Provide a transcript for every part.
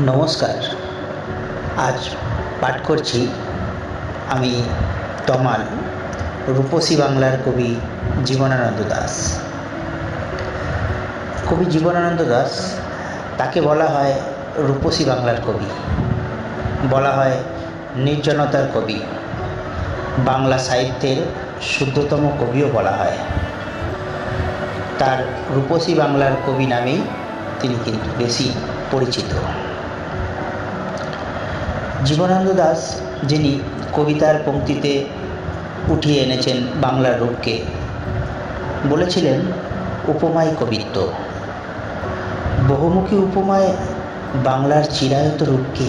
নমস্কার। আজ পাঠ করছি আমি তমাল, রূপসী বাংলার কবি জীবনানন্দ দাস। কবি জীবনানন্দ দাস, তাকে বলা হয় রূপসী বাংলার কবি। বলা হয় নির্জনতার কবি। বাংলা সাহিত্যের শুদ্ধতম কবিও বলা হয়। তার রূপসী বাংলার কবি নামেই তিনি কিন্তু বেশি। পরিচিত। জীবনানন্দ দাস, যিনি কবিতার পংক্তিতে উঠিয়ে এনেছেন বাংলার রূপকে, বলেছিলেন উপমায় কবিত্ব। বহুমুখী উপমায় বাংলার চিরায়ত রূপকে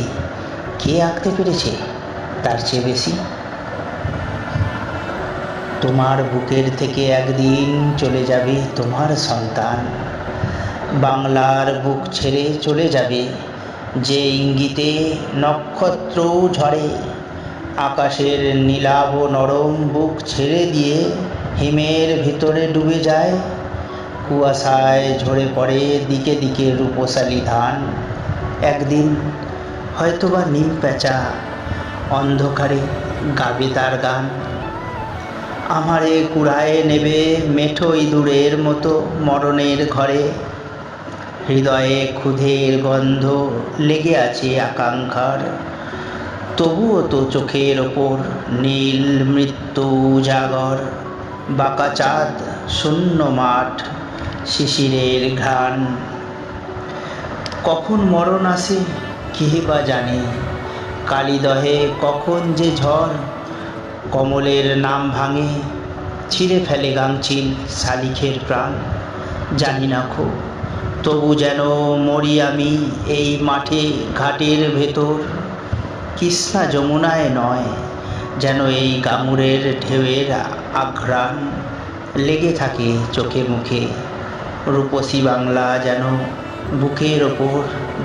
কে আঁকতে পেরেছে, তার চেয়ে বেশি? তোমার বুকের থেকে একদিন চলে যাবে তোমার সন্তান। বাংলার বুক ছেড়ে চলে যাবে, যে ইঙ্গিতে নক্ষত্র ঝরে। আকাশের নীলাভ নরম বুক ছেড়ে দিয়ে হিমের ভিতরে ডুবে যায়। কুয়াশায় ঝরে পড়ে দিকে দিকে রূপশালী ধান। একদিন হয়তোবা নিম পেঁচা, অন্ধকারে গাবে তার গান। আমারে কুড়ায়ে নেবে মেঠো ইঁদুরের মতো মরণের ঘরে। হৃদয়ে ক্ষুধের গন্ধ লেগে আছে আকাঙ্ক্ষার। তবুও তো চোখের ওপর নীল মৃত্যু উজাগর, বাঁকা চাঁদ, শূন্য মাঠ, শিশিরের ঘ্রাণ। কখন মরণ আসে কে বা জানে? কালিদহে কখন যে ঝড়, কমলের নাম ভাঙে, ছিঁড়ে ফেলে গাংচিল শালিখের প্রাণ। জানি না খো তবু যেন মরি আমি এই মাঠে ঘাটের ভেতর। কৃষ্ণা যমুনায় নয় যেন এই গামুরের ঢেউয়ের আঘ্রাণ লেগে থাকে চোখে মুখে। রূপসী বাংলা যেন বুকের ওপর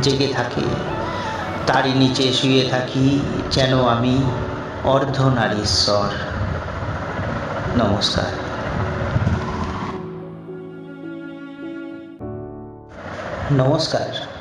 জেগে থাকে। তারই নিচে শুয়ে থাকি যেন আমি অর্ধনারীশ্বর। নমস্কার। নমস্কার